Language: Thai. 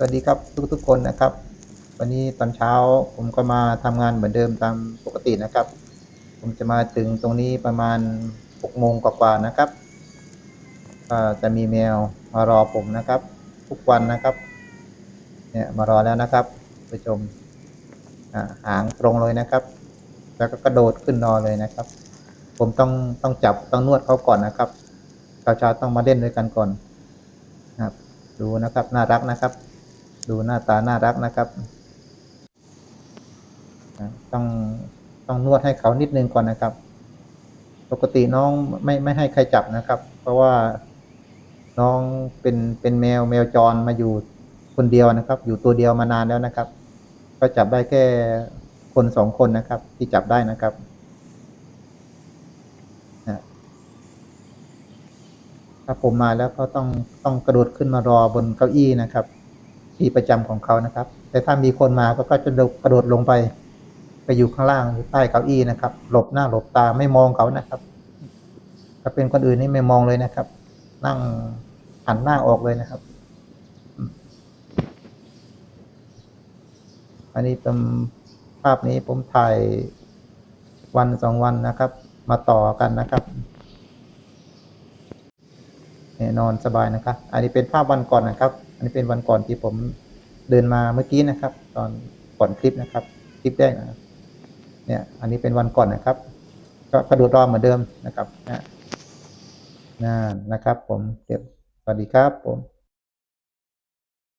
สวัสดีครับทุกทุกๆคนนะครับ วันนี้ตอนเช้าผมก็มาทำงานเหมือนเดิมตามปกตินะครับ ผมจะมาถึงตรงนี้ประมาณหกโมงกว่าๆนะครับจะมีแมวมารอผมนะครับ ทุกวันนะครับเนี่ยมารอแล้วนะครับผู้ชมหางตรงเลยนะครับ แล้วก็กระโดดขึ้นนอนเลยนะครับ ผมต้องต้องจับต้องนวดเขาก่อนนะครับเช้าๆต้องมาเล่นด้วยกันก่อนนะครับดูนะครับน่ารักนะครับ ดูหน้าตาน่ารักนะครับต้องต้องนวดให้เขานิดนึงก่อนนะครับ ปกติน้องไม่ไม่ให้ใครจับนะครับ เพราะว่าน้องเป็นเป็นแมวแมวจรมาอยู่คนเดียวนะครับ อยู่ตัวเดียวมานานแล้วนะครับ ก็จับได้แค่คนสองคนนะครับ ที่จับได้นะครับถ้าผมมาแล้วก็ต้องต้องกระโดดขึ้นมารอบนเก้าอี้นะครับ ที่ประจำของเขานะครับ แต่ถ้ามีคนมาก็ก็จะกระโดดลงไป ไปอยู่ข้างล่างใต้เก้าอี้นะครับ หลบหน้าหลบตาไม่มองเขานะครับถ้าเป็นคนอื่นนี่ไม่มองเลยนะครับ นั่งหันหน้าออกเลยนะครับ อันนี้เป็นภาพนี้ผมถ่ายวันสองวันนะครับ มาต่อกันนะครับนอนสบายนะครับ อันนี้เป็นภาพวันก่อนนะครับ อันนี้เป็นวันก่อนที่ผมเดินมาเมื่อกี้นะครับ ตอนก่อนคลิปนะครับ คลิปแรกนะครับเนี่ยอันนี้เป็นวันก่อนนะครับ ก็กระโดดรอเหมือนเดิมนะครับนะนั่นนะครับ ผมเดี๋ยวสวัสดีครับผม